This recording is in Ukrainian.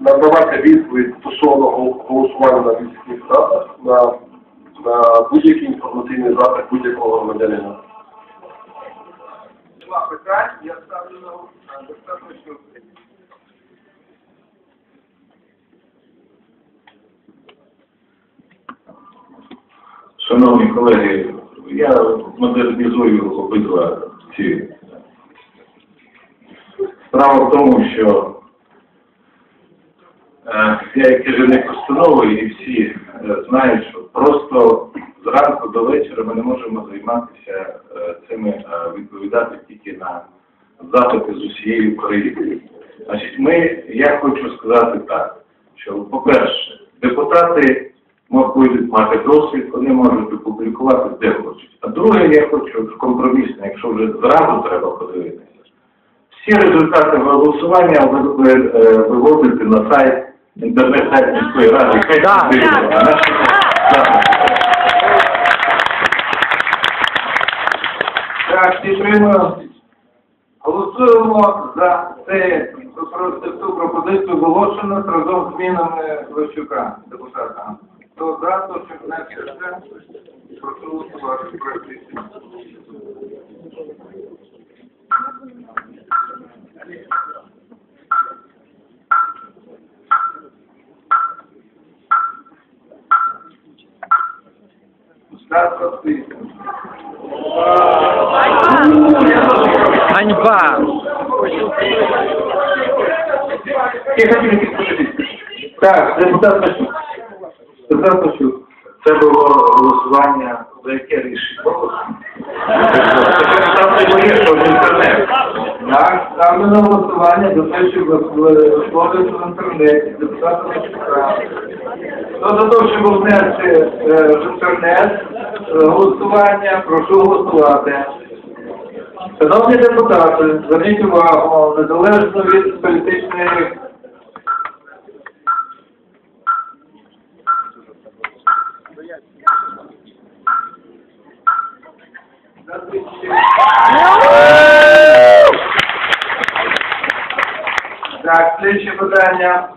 надавати відповідь стосовно гол- голосування на міських радах на, на будь-який інформаційний запит будь-якого громадянина. Два питань, я ставлю на. Достатньо, Шановні колеги, я модернізую обидва ці. Справа в тому, що я як керівник установи і всі е, знають, що просто зранку до вечора ми не можемо займатися е, цими, е, відповідати тільки на запити з усієї України. Значить, ми, я хочу сказати так, що, по-перше, депутати мо- будуть мати досвід, вони можуть опублікувати де хочуть. А друге, я хочу компромісно, якщо вже зразу треба подивитися. Всі результати голосування ви, ви, е, на сайт, інтернет-сайт Да. Так, підтримую. Голосуємо за це, цю пропозицію оголошено разом з змінами Лещука, депутата. Хто за, то щоб внести це, прошу проект Ганьба! Так, депутат Пащук. Депутат Пащук. Це було голосування за яке рішення? Так, ставлю на голосування за те, щоб виходити в інтернеті, депутата Лещука. Хто за те, щоб внести е, в інтернет голосування, прошу голосувати. Шановні депутати, зверніть увагу, незалежно від політичної Так, слідче питання.